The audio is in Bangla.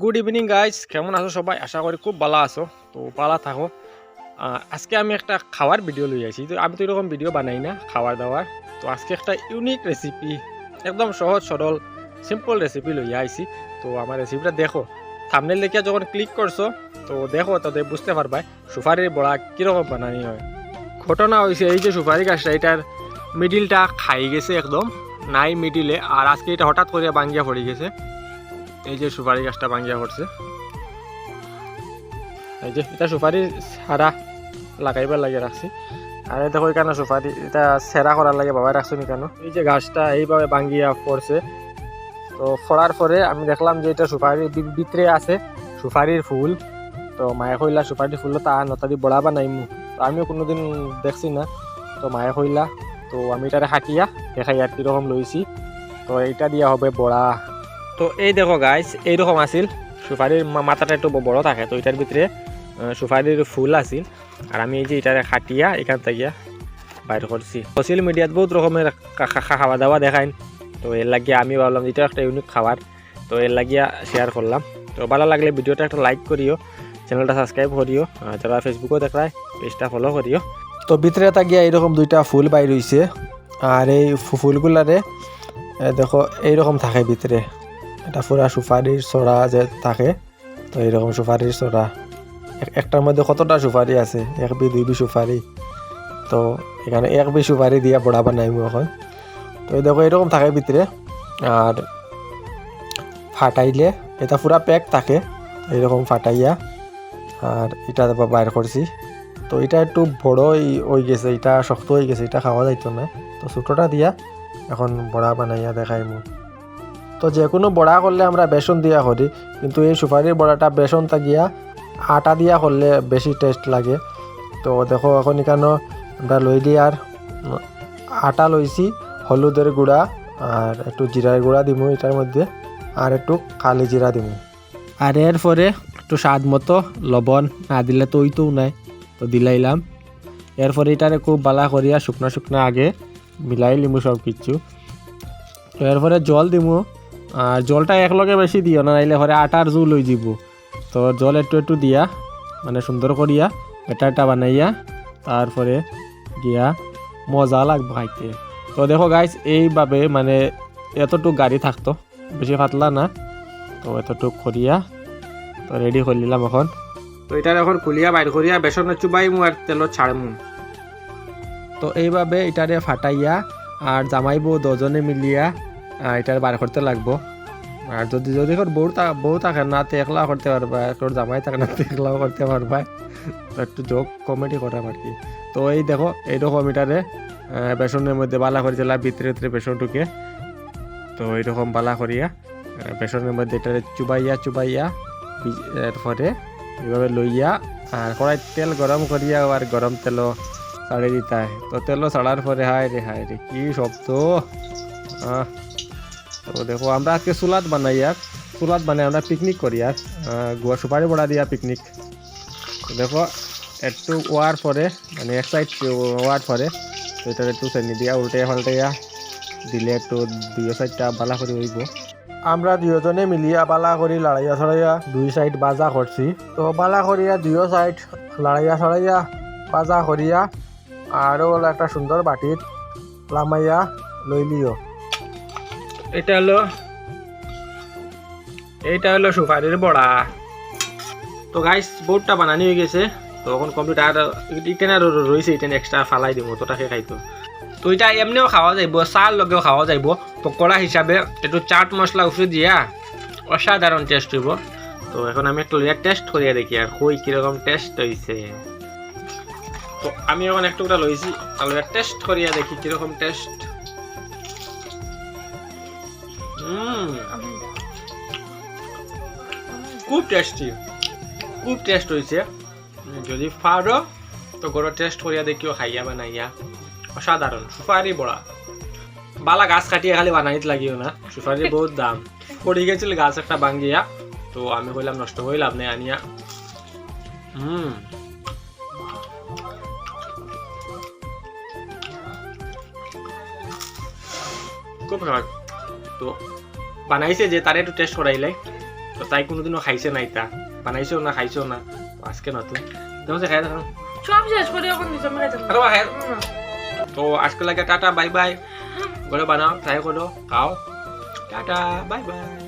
গুড ইভিনিং গাইজ কেমন আছো সবাই? আশা করি খুব ভালো আছো। তো ভালো থাকো। আজকে আমি একটা খাওয়ার ভিডিও লই আছি তো আমি তো এরকম ভিডিও বানাই না, খাওয়ার দাওয়ার। তো আজকে একটা ইউনিক রেসিপি একদম সহজ, সরল সিম্পল রেসিপি লই আইছি। তো আমার রেসিপিটা দেখো। থামনেল দেখিয়া যখন ক্লিক করছ তো দেখো, তাতে বুঝতে পারবা সুপারির বড়া কীরকম বানানি হয়। ঘটনা হয়েছে এই যে সুপারি গাছটা এটার মিডিলটা খাই গেছে একদম, নাই মিডিলে আর আজকে এটা হঠাৎ করে ভাঙ্গিয়া পড়ে গেছে। এই যে সুপারি গাছটা ভাঙ্গিয়া পড়ছে। এই যে, এটা সুপারি সারা লাগাইবার লাগে রাখছি। আর দেখো এখানে সুপারি, এটা সেরা করার লাগে বাবা রাখছো নি কেন? এই যে গাছটা এইভাবে ভাঙ্গিয়া পড়ছে। তো ফড়ার পরে আমি দেখলাম যে এটা সুপারি ভিতরে আছে, সুপারির ফুল। তো মায়ে কইলা সুপারি ফুল তা নতা দি নাই বানাইমু তো আমিও কোনোদিন দেখছি না। তো মায়ে কইলা, তো আমি এটারে হাঁটিয়া দেখাই আর কীরকম লইছি। তো এইটা দিয়া হবে বড়া। তো এই দেখো গাইস এইরকম আছিল। সুপারির মাথাটা একটু বড় থাকে, তো এটার ভিতরে সুপারির ফুল আছিল। আর আমি এই যে এটারে খাটিয়া এখান থেকে বাইর করছি। সোশ্যাল মিডিয়াত বহুত রকমের খাওয়া দাওয়া দেখাইন। তো এর লাগিয়ে আমি ভাবলাম এটা একটা ইউনিক খাবার। তো এর লাগিয়া শেয়ার করলাম। তো ভালো লাগলে ভিডিওটা একটা লাইক করিও চ্যানেলটা সাবস্ক্রাইব করিও যারা ফেসবুকেও দেখায় পেজটা ফলো করিও। তো ভিতরে গিয়া এইরকম দুইটা ফুল বাইর হইছে। আর এই ফুলগুলারে দেখো, এইরকম থাকে ভিতরে। এটা পুরা সুপারির ছড়া যে থাকে, তো এইরকম সুপারির ছড়া একটার মধ্যে কতটা সুপারি আছে? এক বি, দুই বি সুপারি। তো এখানে এক বি সুপারি দিয়া বড়া বানাইমু এখন। তো দেখো এরকম থাকে ভিতরে। আর ফাটাইলে এটা পুরা প্যাক থাকে, এইরকম ফাটাইয়া। আর এটা তারপর বাইর করছি। তো এটা একটু বড় হয়ে গেছে, এটা শক্ত হয়ে গেছে, এটা খাওয়া যাইতো না। তো ছোটোটা দিয়া এখন বড়া বানাইয়া দেখাই দেখাইমু। তো যে কোনো বড়া করলে আমরা বেসন দিয়া করি, কিন্তু এই সুপারির বড়াটা বেসন থাকিয়া আটা দিয়া করলে বেশি টেস্ট লাগে। তো দেখো এখন এখানে আমরা লই দিয়ে আর আটা লইছি, হলুদের গুঁড়া আর একটু জিরার গুঁড়া দিমু এটার মধ্যে, আর একটু কালি জিরা দিমু। আর এরপরে একটু স্বাদ মতো লবণ না দিলে তো ওইটাও নাই, তো দিলাইলাম। এরপরে এটারে খুব বালা করিয়া শুকনা শুকনা আগে মিলাই লিমু সব কিছু তো এরপরে জল দিমু আর জলটা একলগে বেশি দিও, না নাইলে পরে আটার জুল হয়ে যাব তো জল একটু একটু দিয়া মানে সুন্দর করিয়া ব্যাটারটা বানাইয়া, তারপরে গিয়া মজা লাগবে খাইতে। তো দেখো গাইস এইভাবে মানে এতটুক গাড়ি থাকতো, বেশি পাতলা না। তো এতটুক করিয়া তো রেডি করে নিলাম এখন। তো এটার এখন খুলিয়া বাইর করিয়া বেসনের চুবাইমু আর তেলত ছাড়মু। তো এইভাবে এটারে ফাটাইয়া আর জামাইবো দুজনে মিলিয়া এটার বার করতে লাগবো। আর যদি যদি বউ বউ থাকে না তো একলা করতে পারবা তোর জামাই থাকে না তো একলাও করতে পারবা। একটু যোগ কমেডি করা আর কি। তো এই দেখো এইরকম এটারে বেসনের মধ্যে বালা করে দিলাম ভিতরে ভিতরে বেসন ঢুকে। তো এইরকম বালা করিয়া বেসনের মধ্যে এটারে চুবাইয়া চুবাইয়া এরপরে এইভাবে লইয়া আর কড়াই তেল গরম করিয়া আর গরম তেলও ছাড়ে দিতে হয়। তো তেলও ছাড়ার পরে হায় রে হায় রে কি শব্দ। আহ, তো দেখো, আমরা আজকে সুলাদ বানাই আর সুলাদ বানাই আমরা পিকনিক করি আর গুয়া সুপারি বড়া দিয়া পিকনিক দেখো, একটু ওয়ার পরে মানে এক সাইড ওয়ার পরে, তো এটা একটু চেনি দিয়া, উল্টে পাল্টাইয়া দিলে একটু দুই সাইডটা বালা করে হইব। আমরা দুজনে মিলিয়া বালা করি, লড়াইয়া ছড়াইয়া দুই সাইড বাজা করছি। তো বালা করিয়া দুই সাইড লড়াইয়া ছড়াইয়া বাজা করিয়া, আরও একটা সুন্দর বাটির লামাইয়া লইলিও। এটা হলো এইটা হলো সুপারির বড়া। তো গাইস বোর্ডটা বানানি হয়ে গেছে। তো এখন কম্পিউটার ইটেন আর রয়েছে ইটেন এক্সট্রা ফালাই দিব তোটাকে খাইতো। তো এটা এমনিও খাওয়া যাইব চার লগেও খাওয়া যাইব। পকোড়া হিসাবে একটু চাট মশলা উঠে দিয়া অসাধারণ টেস্ট হইব। তো এখন আমি একটু টেস্ট করিয়া দেখি আর কই কীরকম টেস্ট হইছে। তো আমি এখন একটু লইছি, আর টেস্ট করিয়া দেখি কীরকম টেস্ট খুব টেস্টি খুব টেস্ট হয়েছে যদি পারো, তো গরো টেস্ট করিয়া দেখিও খাইয়া বানাইয়া। অসাধারণ সুপারি বড়া বালা গাছ কাটিয়ে খালি বানাইতে লাগিও না। সুপারির বহুত দাম। পড়ে গেছিল গাছ একটা ভাঙ্গিয়া তো আমি কইলাম, নষ্ট হয়ে লাভ নেই, আনিয়া। হুম। খুব তো বানাইছে যে তারে একটু টেস্ট করাইলাই তো তাই কোনোদিনও খাইছে নাই তা। বানাইছেও না খাইছেও না। আজকে নতুন। তোমার খাই দেখো সব শেষ করে। তো আজকে লাগে টাটা বাই বাই। ঘরে বানাও ট্রাই করো খাও। Tata bye bye.